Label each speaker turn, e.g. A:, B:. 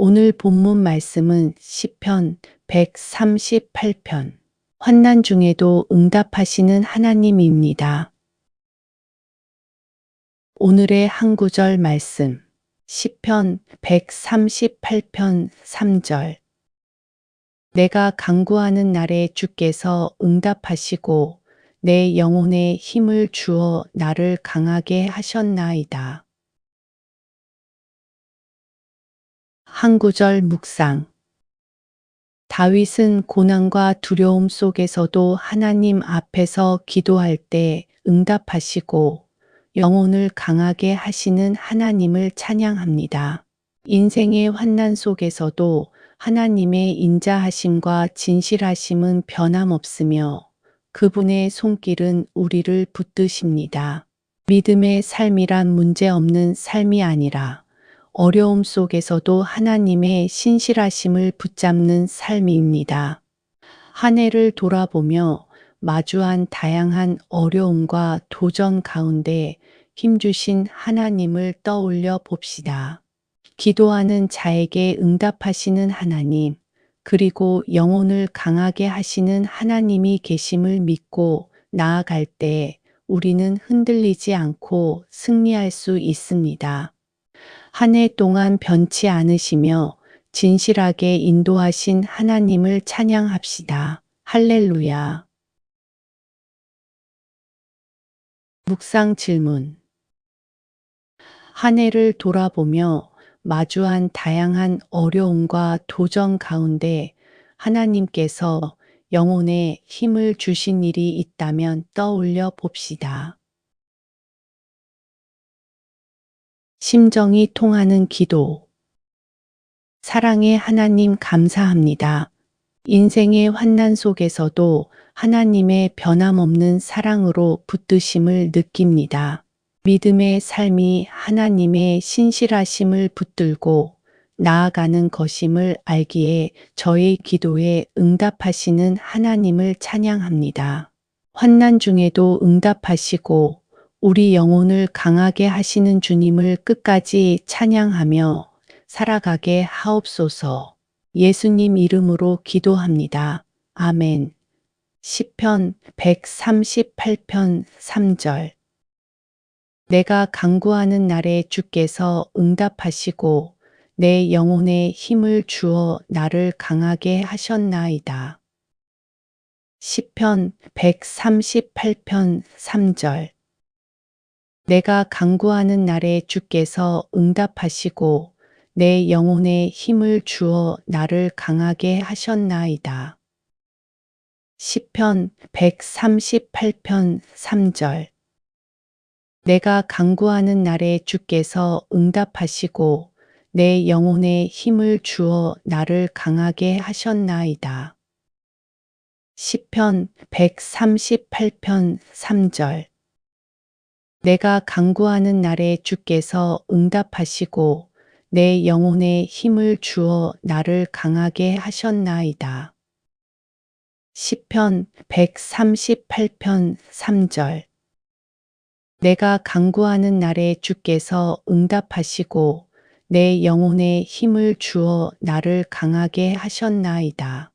A: 오늘 본문 말씀은 시편 138편 환난 중에도 응답하시는 하나님입니다. 오늘의 한 구절 말씀 시편 138편 3절 내가 강구하는 날에 주께서 응답하시고 내 영혼에 힘을 주어 나를 강하게 하셨나이다. 한 구절 묵상 다윗은 고난과 두려움 속에서도 하나님 앞에서 기도할 때 응답하시고 영혼을 강하게 하시는 하나님을 찬양합니다. 인생의 환난 속에서도 하나님의 인자하심과 진실하심은 변함없으며 그분의 손길은 우리를 붙드십니다. 믿음의 삶이란 문제 없는 삶이 아니라 어려움 속에서도 하나님의 신실하심을 붙잡는 삶입니다. 한 해를 돌아보며 마주한 다양한 어려움과 도전 가운데 힘주신 하나님을 떠올려 봅시다. 기도하는 자에게 응답하시는 하나님, 그리고 영혼을 강하게 하시는 하나님이 계심을 믿고 나아갈 때 우리는 흔들리지 않고 승리할 수 있습니다. 한 해 동안 변치 않으시며 진실하게 인도하신 하나님을 찬양합시다. 할렐루야. 묵상 질문. 한 해를 돌아보며 마주한 다양한 어려움과 도전 가운데 하나님께서 영혼에 힘을 주신 일이 있다면 떠올려 봅시다. 심정이 통하는 기도. 사랑의 하나님 감사합니다. 인생의 환난 속에서도 하나님의 변함없는 사랑으로 붙드심을 느낍니다. 믿음의 삶이 하나님의 신실하심을 붙들고 나아가는 것임을 알기에 저의 기도에 응답하시는 하나님을 찬양합니다. 환난 중에도 응답하시고 우리 영혼을 강하게 하시는 주님을 끝까지 찬양하며 살아가게 하옵소서. 예수님 이름으로 기도합니다. 아멘. 시편 138편 3절 내가 강구하는 날에 주께서 응답하시고 내 영혼에 힘을 주어 나를 강하게 하셨나이다. 시편 138편 3절 내가 강구하는 날에 주께서 응답하시고 내 영혼에 힘을 주어 나를 강하게 하셨나이다. 시편 138편 3절 내가 강구하는 날에 주께서 응답하시고 내 영혼에 힘을 주어 나를 강하게 하셨나이다. 시편 138편 3절 내가 강구하는 날에 주께서 응답하시고 내 영혼에 힘을 주어 나를 강하게 하셨나이다. 시편 138편 3절 내가 강구하는 날에 주께서 응답하시고 내 영혼에 힘을 주어 나를 강하게 하셨나이다.